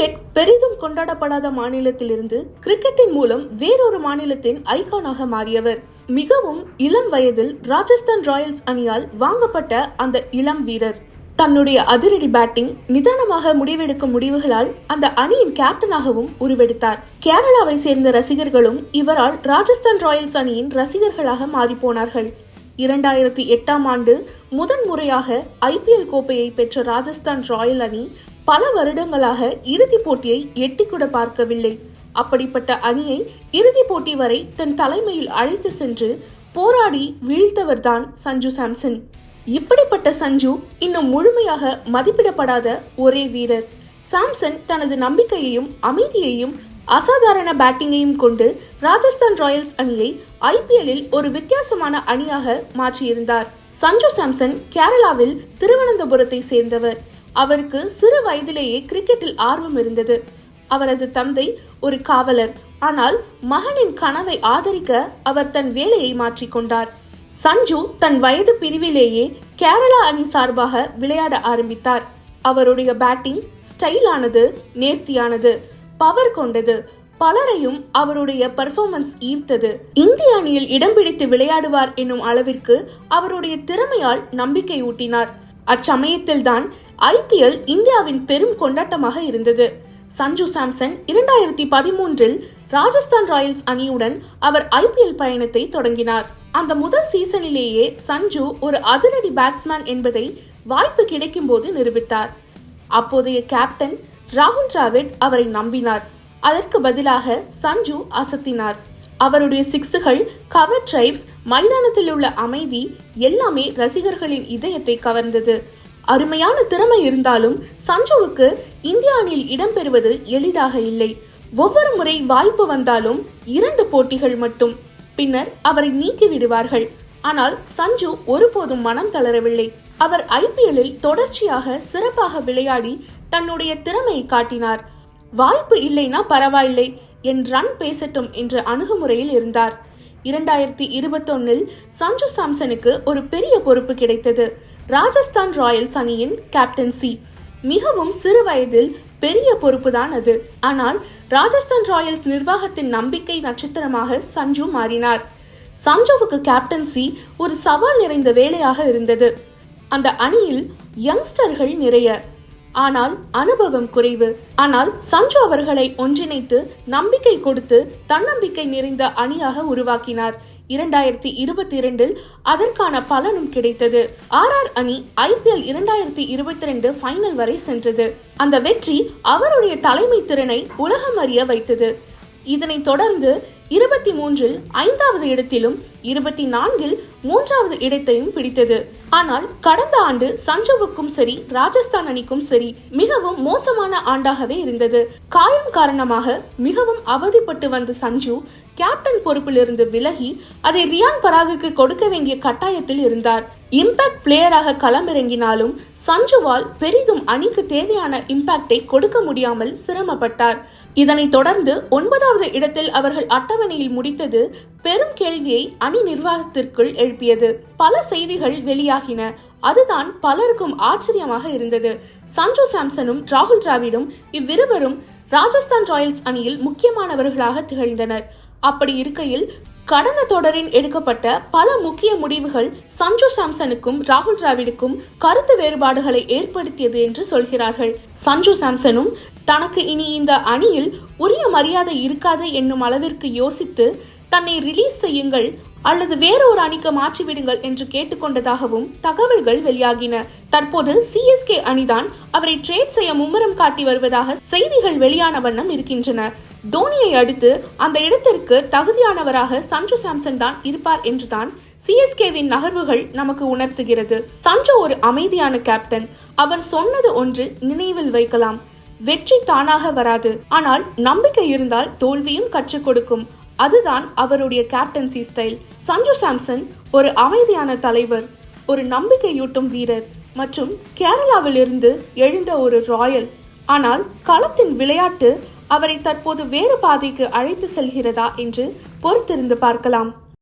Cricket பெரிதும் கொண்டாடப்படாத மாநிலத்திலிருந்து கிரிக்கெட்டின் மூலம் வேறொரு மாநிலத்தின் ஐகானாக மாறியவர். மிகவும் இளம் வயதில் ராஜஸ்தான் ராயல்ஸ் அணியால் வாங்கப்பட்ட அந்த இளம் வீரர். தன்னுடைய அதிரடி பேட்டிங் நிதானமாக முடிவெடுக்கும் முடிவுகளால் அந்த அணியின் கேப்டனாகவும் உருவெடுத்தார். கேரளாவை சேர்ந்த ரசிகர்களும் இவரால் ராஜஸ்தான் ராயல்ஸ் அணியின் ரசிகர்களாக மாறிப்போனார்கள். இரண்டாயிரத்தி எட்டாம் ஆண்டு முதன் முறையாக ஐபிஎல் கோப்பையை பெற்ற ராஜஸ்தான் ராயல் அணி பல வருடங்களாக இறுதிப் போட்டியை எட்டி கூட பார்க்கவில்லை. அப்படிப்பட்ட அணியை இறுதிப் போட்டி வரை தன் தலைமையில் அழைத்து சென்று போராடி வீழ்த்தவர்தான் சஞ்சு சாம்சன். இப்படிப்பட்ட சஞ்சு இன்னும் முழுமையாக மதிப்பிடப்படாத ஒரே வீரர். சாம்சன் தனது நம்பிக்கையையும் அமைதியையும் அசாதாரண பேட்டிங்கையும் கொண்டு ராஜஸ்தான் ராயல்ஸ் அணியை ஐபிஎல்லில் ஒரு வித்தியாசமான அணியாக மாற்றியிருந்தார். சஞ்சு சாம்சன் கேரளாவில் திருவனந்தபுரத்தை சேர்ந்தவர். அவருக்கு சிறு வயதிலேயே கிரிக்கெட்டில் ஆர்வம் இருந்தது. அவரது தந்தை ஒரு காவலர். ஆனால் மகனின் கனவை ஆதரிக்க அவர் தன் வேலையை மாற்றிக்கொண்டார் சஞ்சு தன் வயது பிரிவிலேயே கேரளா அணி சார்பாக விளையாட ஆரம்பித்தார். அவருடைய பேட்டிங் ஸ்டைலானது நேர்த்தியானது பவர் கொண்டது. பலரையும் அவருடைய பர்ஃபார்மன்ஸ் ஈர்த்தது. இந்திய அணியில் இடம் பிடித்து விளையாடுவார் என்னும் அளவிற்கு அவருடைய திறமையால் நம்பிக்கை ஊட்டினார். அச்சமயத்தில்தான் ஐபிஎல் இந்தியாவின் பெரும் கொண்டாட்டமாக இருந்தது. சஞ்சு சாம்சன் இரண்டாயிரத்தி பதிமூன்றில் ராஜஸ்தான் ராயல்ஸ் அணியுடன் அவர் ஐபிஎல் பயணத்தை தொடங்கினார். அந்த முதல் சீசனிலேயே சஞ்சு ஒரு அதிரடி பேட்ஸ்மேன் என்பதை வாய்ப்பு கிடைக்கும் போது நிரூபித்தார். அப்போதைய கேப்டன் ராகுல் டிராவிட் அவரை நம்பினார். அதற்கு பதிலாக சஞ்சு அசத்தினார். அவருடைய சிக்ஸுகள் கவர் டிரைவ்ஸ் மைதானத்தில் உள்ள அமைதி எல்லாமே ரசிகர்களின் இதயத்தை கவர்ந்தது. அருமையான திறமை இருந்தாலும் சஞ்சுவுக்கு இந்திய அணியில் இடம்பெறுவது எளிதாக இல்லை. ஒவ்வொரு முறை வாய்ப்பு வந்தாலும் இரண்டு போட்டிகள் மட்டும். பின்னர் அவரை நீக்கி விடுவார்கள். ஆனால் சஞ்சு ஒருபோதும் மனம் தளரவில்லை. அவர் ஐபிஎல்லில் தொடர்ச்சியாக சிறப்பாக விளையாடி தன்னுடைய திறமையை காட்டினார். வாய்ப்பு இல்லைனா பரவாயில்லை என் ரன் பேசட்டும் என்ற அணுகுமுறையில் இருந்தார். இரண்டாயிரத்தி இருபத்தொன்னில் சஞ்சு சாம்சனுக்கு ஒரு பெரிய பொறுப்பு கிடைத்தது. ராஜஸ்தான் ராயல்ஸ் அணியின் கேப்டன்சி மிகவும் சிறு வயதில் பெரிய பொறுப்புதான் அது. ஆனால் ராஜஸ்தான் ராயல்ஸ் நிர்வாகத்தின் நம்பிக்கை நட்சத்திரமாக சஞ்சு மாறினார். சஞ்சுவுக்கு கேப்டன்சி ஒரு சவால் நிறைந்த வேலையாக இருந்தது. அந்த அணியில் யங்ஸ்டர்கள் நிறைய. ஆனால் அனுபவம் குறைவு. ஆனால் சஞ்சு அவர்களை ஒன்றிணைத்து நம்பிக்கை கொடுத்து தன்னம்பிக்கை நிறைந்த அணியாக உருவாக்கினார். இரண்டாயிரத்தி இருபத்தி இரண்டில் அதற்கான பலனும் கிடைத்தது. ஆர் ஆர் அணி ஐபிஎல் இரண்டாயிரத்தி இருபத்தி ரெண்டு ஃபைனல் வரை சென்றது. அந்த வெற்றி அவருடைய தலைமை திறனை உலகம் அறிய வைத்தது. இதனைத் தொடர்ந்து இருபத்தி மூன்றில் ஐந்தாவது இடத்திலும் இருபத்தி நான்கில் மூன்றாவது இடத்தையும் பிடித்தது. ஆனால் கடந்த ஆண்டு சஞ்சவுக்கும் சரி ராஜஸ்தான் அணிக்கும் சரி மிகவும் மோசமான ஆண்டாகவே இருந்தது. காயம் காரணமாக மிகவும் அவதிப்பட்டு வந்த சஞ்சு கேப்டன் பொறுப்பிலிருந்து விலகி அதை ரியான் பராகுக்கு கொடுக்க வேண்டிய கட்டாயத்தில் இருந்தார். இம்பாக்ட் பிளேயராக களமிறங்கினாலும் சஞ்சுவால் பெரிதும் அணிக்கு தேவையான இம்பாக்டை கொடுக்க முடியாமல் சிரமப்பட்டார். இதனைத் தொடர்ந்து ஒன்பதாவது இடத்தில் அவர்கள் அட்டவணையில் முடித்தது பெரும் கேள்வியை அணி நிர்வாகத்திற்குள் எழுப்பியது. பல செய்திகள் வெளியாகின. அதுதான் பலருக்கும் ஆச்சரியமாக இருந்தது. சஞ்சு சாம்சனும் ராகுல் டிராவிடும் இவ்விருவரும் ராஜஸ்தான் ராயல்ஸ் அணியில் முக்கியமானவர்களாக திகழ்ந்தனர். அப்படி இருக்கையில் கடந்த தொடரின் எடுக்கப்பட்ட பல முக்கிய முடிவுகள் சஞ்சு சாம்சனுக்கும் ராகுல் டிராவிடுக்கும் கருத்து வேறுபாடுகளை ஏற்படுத்தியது என்று சொல்கிறார்கள். சஞ்சு சாம்சனும் தனக்கு இனி இந்த அணியில் உரிய மரியாதை இருக்காது என்னும் அளவிற்கு யோசித்து தன்னை ரிலீஸ் செய்யுங்கள் அல்லது வேற ஒரு அணிக்கு மாற்றிவிடுங்கள் என்று கேட்டுக்கொண்டதாகவும் தகவல்கள் வெளியாகின. தற்போது சிஎஸ்கே அணிதான் அவரை ட்ரேட் செய்ய மும்முரம் காட்டி வருவதாக செய்திகள் வெளியான வண்ணம் இருக்கின்றன. தோனியை அடுத்து அந்த இடத்திற்கு தகுதியானவராக சஞ்சு சாம்சன் தான் இருப்பார் என்றுதான் சிஎஸ்கேவின் நகர்வுகள் நமக்கு உணர்த்துகிறது. சஞ்சு ஒரு அமைதியான கேப்டன் அவர் சொன்னது ஒன்று நினைவில் வைக்கலாம். வெற்றி தானாக வராது. ஆனால் நம்பிக்கை இருந்தால் தோல்வியும் கற்றுக் கொடுக்கும். அதுதான் அவருடைய கேப்டன்சி ஸ்டைல் சஞ்சு சாம்சன் ஒரு அமைதியான தலைவர். ஒரு நம்பிக்கையூட்டும் வீரர். மற்றும் கேரளாவில் இருந்து எழுந்த ஒரு ராயல். ஆனால் களத்தின் விளையாட்டு அவரை தற்போது வேறு பாதைக்கு அழைத்து செல்கிறதா என்று பொறுத்திருந்து பார்க்கலாம்.